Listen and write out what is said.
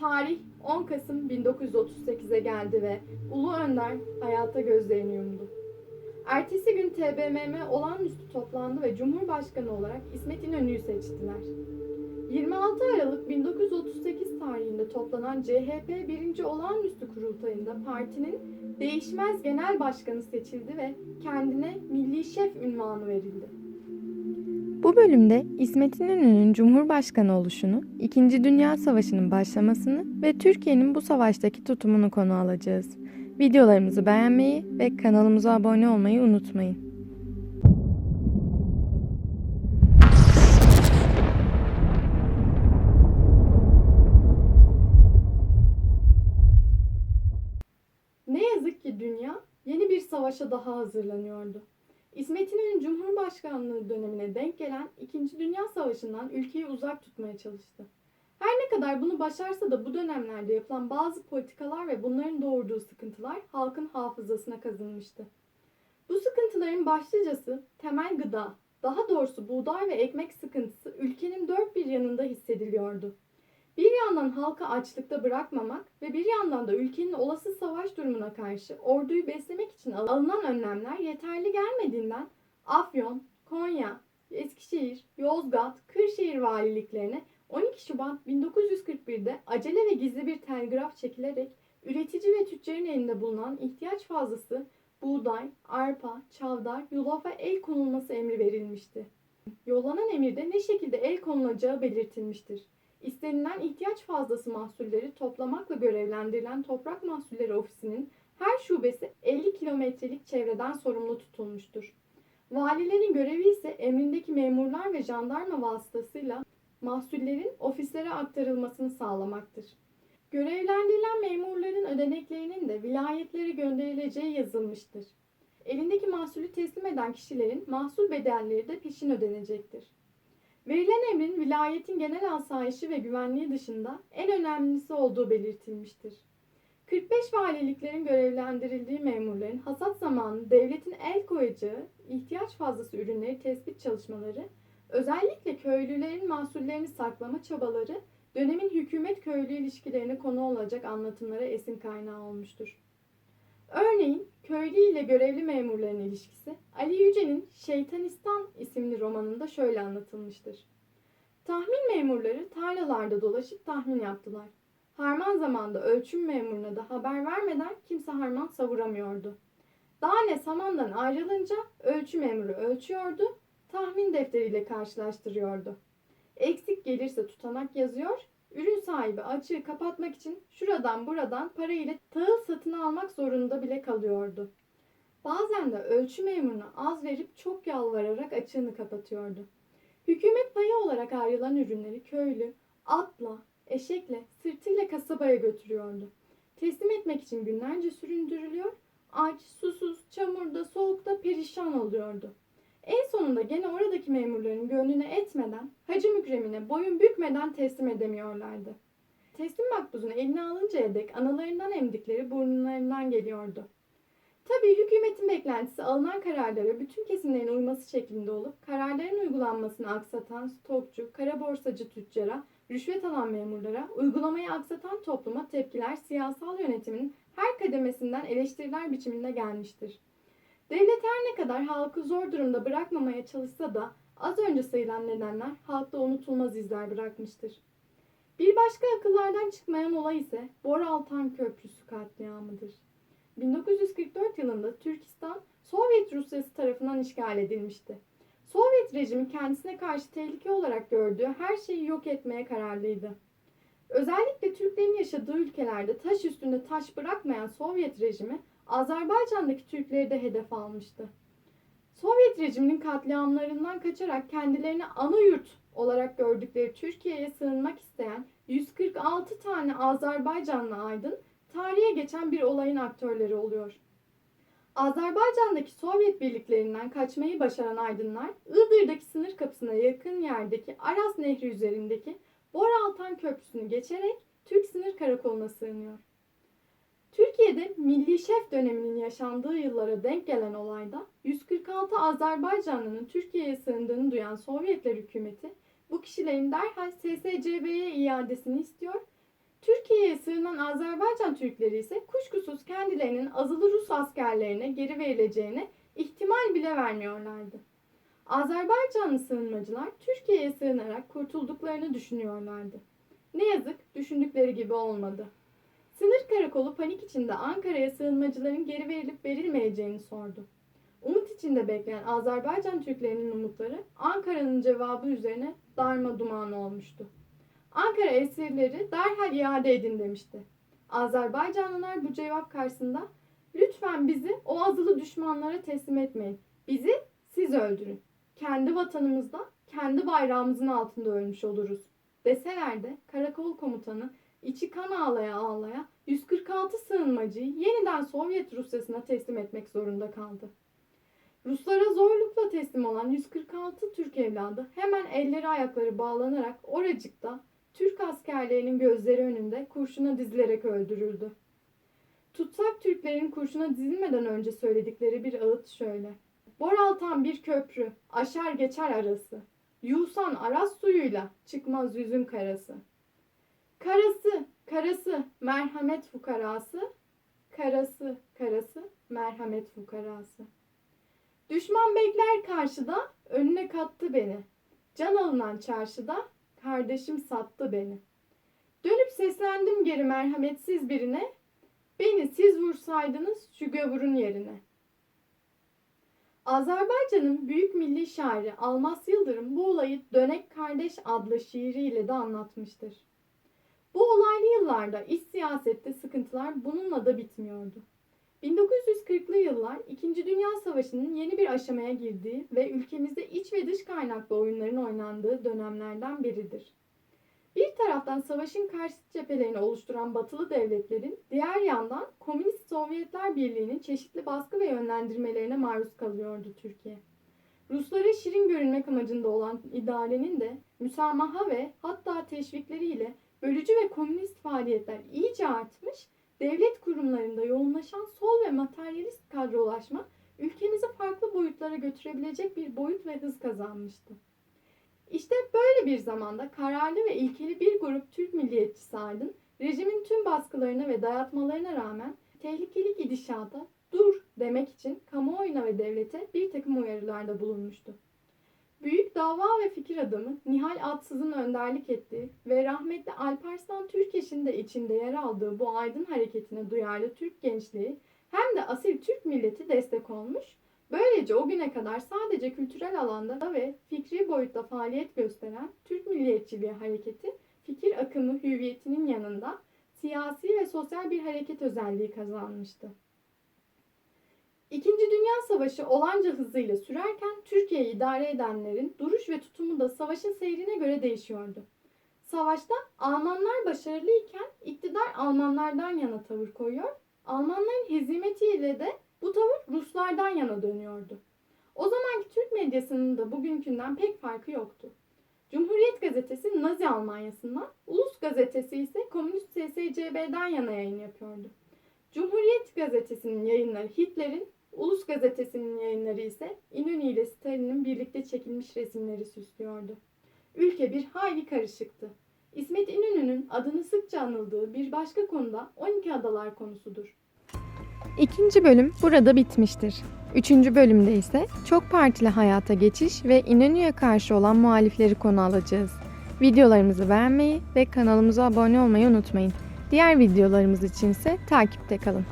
Tarih 10 Kasım 1938'e geldi ve Ulu Önder hayata gözlerini yumdu. Ertesi gün TBMM olağanüstü toplandı ve Cumhurbaşkanı olarak İsmet İnönü'yü seçtiler. 26 Aralık 1938 tarihinde toplanan CHP 1. Olağanüstü Kurultayı'nda partinin değişmez genel başkanı seçildi ve kendine milli şef ünvanı verildi. Bu bölümde İsmet İnönü'nün Cumhurbaşkanı oluşunu, İkinci Dünya Savaşı'nın başlamasını ve Türkiye'nin bu savaştaki tutumunu konu alacağız. Videolarımızı beğenmeyi ve kanalımıza abone olmayı unutmayın. Ne yazık ki dünya yeni bir savaşa daha hazırlanıyordu. İsmet İnönü Cumhurbaşkanlığı dönemine denk gelen 2. Dünya Savaşı'ndan ülkeyi uzak tutmaya çalıştı. Her ne kadar bunu başarsa da bu dönemlerde yapılan bazı politikalar ve bunların doğurduğu sıkıntılar halkın hafızasına kazınmıştı. Bu sıkıntıların başlıcası temel gıda, daha doğrusu buğday ve ekmek sıkıntısı ülkenin dört bir yanında hissediliyordu. Bir yandan halkı açlıkta bırakmamak ve bir yandan da ülkenin olası savaş durumuna karşı orduyu beslemek için alınan önlemler yeterli gelmediğinden Afyon, Konya, Eskişehir, Yozgat, Kırşehir valiliklerine 12 Şubat 1941'de acele ve gizli bir telgraf çekilerek üretici ve tüccarın elinde bulunan ihtiyaç fazlası buğday, arpa, çavdar, yulafa el konulması emri verilmişti. Yollanan emirde ne şekilde el konulacağı belirtilmiştir. İstenilen ihtiyaç fazlası mahsulleri toplamakla görevlendirilen Toprak Mahsulleri Ofisi'nin her şubesi 50 kilometrelik çevreden sorumlu tutulmuştur. Valilerin görevi ise emrindeki memurlar ve jandarma vasıtasıyla mahsullerin ofislere aktarılmasını sağlamaktır. Görevlendirilen memurların ödeneklerinin de vilayetlere gönderileceği yazılmıştır. Elindeki mahsulü teslim eden kişilerin mahsul bedelleri de peşin ödenecektir. Verilen emrin vilayetin genel asayişi ve güvenliği dışında en önemlisi olduğu belirtilmiştir. 45 valiliklerin görevlendirildiği memurların hasat zamanı devletin el koyacağı ihtiyaç fazlası ürünleri tespit çalışmaları, özellikle köylülerin mahsullerini saklama çabaları dönemin hükümet-köylü ilişkilerine konu olacak anlatımlara esin kaynağı olmuştur. Örneğin köylü ile görevli memurların ilişkisi Ali Yüce'nin Şeytanistan isimli romanında şöyle anlatılmıştır. Tahmin memurları tarlalarda dolaşıp tahmin yaptılar. Harman zamanında ölçüm memuruna da haber vermeden kimse harman savuramıyordu. Dane samandan ayrılınca ölçü memuru ölçüyordu, tahmin defteriyle karşılaştırıyordu. Eksik gelirse tutanak yazıyor, ürün sahibi açığı kapatmak için şuradan buradan para ile tahıl satın almak zorunda bile kalıyordu. Bazen de ölçü memuruna az verip çok yalvararak açığını kapatıyordu. Hükümet payı olarak ayrılan ürünleri köylü atla, eşekle, sırtıyla kasabaya götürüyordu. Teslim etmek için günlerce süründürülüyor, aç, susuz, çamurda, soğukta perişan oluyordu. En sonunda gene oradaki memurların gönlüne etmeden, Hacı Mükremine boyun bükmeden teslim edemiyorlardı. Teslim makbuzunu eline alıncaya dek analarından emdikleri burnlarından geliyordu. Tabii hükümetin beklentisi alınan kararlara bütün kesimlerin uyması şeklinde olup kararların uygulanmasını aksatan stokçu, kara borsacı tüccara, rüşvet alan memurlara, uygulamayı aksatan topluma tepkiler siyasal yönetimin her kademesinden eleştiriler biçiminde gelmiştir. Devlet her ne kadar halkı zor durumda bırakmamaya çalışsa da az önce sayılan nedenler halkta unutulmaz izler bırakmıştır. Bir başka akıllardan çıkmayan olay ise Bor Altan Köprüsü katliamıdır. 1944 yılında Türkistan Sovyet Rusyası tarafından işgal edilmişti. Sovyet rejimi kendisine karşı tehlike olarak gördüğü her şeyi yok etmeye kararlıydı. Özellikle Türklerin yaşadığı ülkelerde taş üstünde taş bırakmayan Sovyet rejimi Azerbaycan'daki Türkleri de hedef almıştı. Sovyet rejiminin katliamlarından kaçarak kendilerini ana yurt olarak gördükleri Türkiye'ye sığınmak isteyen 146 tane Azerbaycanlı aydın tarihe geçen bir olayın aktörleri oluyor. Azerbaycan'daki Sovyet birliklerinden kaçmayı başaran aydınlar, Iğdır'daki sınır kapısına yakın yerdeki Aras Nehri üzerindeki Boraltan Köprüsü'nü geçerek Türk sınır karakoluna sığınıyor. Türkiye'de Milli Şef döneminin yaşandığı yıllara denk gelen olayda 146 Azerbaycanlı'nın Türkiye'ye sığındığını duyan Sovyetler hükümeti bu kişilerin derhal SSCB'ye iadesini istiyor. Türk beslenen Azerbaycan Türkleri ise kuşkusuz kendilerinin azılı Rus askerlerine geri verileceğine ihtimal bile vermiyorlardı. Azerbaycanlı sığınmacılar Türkiye'ye sığınarak kurtulduklarını düşünüyorlardı. Ne yazık düşündükleri gibi olmadı. Sınır karakolu panik içinde Ankara'ya sığınmacıların geri verilip verilmeyeceğini sordu. Umut içinde bekleyen Azerbaycan Türklerinin umutları Ankara'nın cevabı üzerine darma duman olmuştu. Ankara esirleri derhal iade edin demişti. Azerbaycanlılar bu cevap karşısında lütfen bizi o azılı düşmanlara teslim etmeyin. Bizi siz öldürün. Kendi vatanımızda, kendi bayrağımızın altında ölmüş oluruz. Deseler de karakol komutanı içi kan ağlaya ağlaya 146 sığınmacıyı yeniden Sovyet Rusyasına teslim etmek zorunda kaldı. Ruslara zorlukla teslim olan 146 Türk evladı hemen elleri ayakları bağlanarak oracıkta Türk askerlerinin gözleri önünde kurşuna dizilerek öldürüldü. Tutsak Türklerin kurşuna dizilmeden önce söyledikleri bir ağıt şöyle. Boraltan bir köprü, aşar geçer arası. Yusan aras suyuyla çıkmaz yüzün karası. Karası, karası, merhamet fukarası. Karası, karası, merhamet fukarası. Düşman bekler karşıda, önüne kattı beni. Can alınan çarşıda, kardeşim sattı beni. Dönüp seslendim geri merhametsiz birine, beni siz vursaydınız şu gavurun yerine. Azerbaycan'ın büyük milli şairi Almas Yıldırım bu olayı Dönek Kardeş adlı şiiriyle de anlatmıştır. Bu olaylı yıllarda iç siyasette sıkıntılar bununla da bitmiyordu. 1940'lı yıllar 2. Dünya Savaşı'nın yeni bir aşamaya girdiği ve ülkemizde iç ve dış kaynaklı oyunların oynandığı dönemlerden biridir. Bir taraftan savaşın karşı cephelerini oluşturan batılı devletlerin, diğer yandan Komünist Sovyetler Birliği'nin çeşitli baskı ve yönlendirmelerine maruz kalıyordu Türkiye. Ruslara şirin görünmek amacında olan idarenin de müsamaha ve hatta teşvikleriyle bölücü ve komünist faaliyetler iyice artmış, devlet kurumlarında yoğunlaşan sol ve materyalist kadrolaşma ülkemizi farklı boyutlara götürebilecek bir boyut ve hız kazanmıştı. İşte böyle bir zamanda kararlı ve ilkeli bir grup Türk milliyetçisi aydın, rejimin tüm baskılarına ve dayatmalarına rağmen tehlikeli gidişata dur demek için kamuoyuna ve devlete bir takım uyarılarda bulunmuştu. Büyük dava ve fikir adamı Nihal Atsız'ın önderlik ettiği ve rahmetli Alparslan Türkeş'in de içinde yer aldığı bu aydın hareketine duyarlı Türk gençliği hem de asil Türk milleti destek olmuş, böylece o güne kadar sadece kültürel alanda ve fikri boyutta faaliyet gösteren Türk milliyetçiliği hareketi fikir akımı hüviyetinin yanında siyasi ve sosyal bir hareket özelliği kazanmıştı. İkinci Dünya Savaşı olanca hızıyla sürerken Türkiye'yi idare edenlerin duruş ve tutumu da savaşın seyrine göre değişiyordu. Savaşta Almanlar başarılıyken iktidar Almanlardan yana tavır koyuyor, Almanların hezimetiyle de bu tavır Ruslardan yana dönüyordu. O zamanki Türk medyasının da bugünkünden pek farkı yoktu. Cumhuriyet gazetesi Nazi Almanyası'ndan, Ulus gazetesi ise Komünist SSCB'den yana yayın yapıyordu. Cumhuriyet gazetesinin yayınları Hitler'in, Ulus gazetesinin yayınları ise İnönü ile Stalin'in birlikte çekilmiş resimleri süslüyordu. Ülke bir hayli karışıktı. İsmet İnönü'nün adını sıkça anıldığı bir başka konuda 12 adalar konusudur. İkinci bölüm burada bitmiştir. Üçüncü bölümde ise çok partili hayata geçiş ve İnönü'ye karşı olan muhalifleri konu alacağız. Videolarımızı beğenmeyi ve kanalımıza abone olmayı unutmayın. Diğer videolarımız için ise takipte kalın.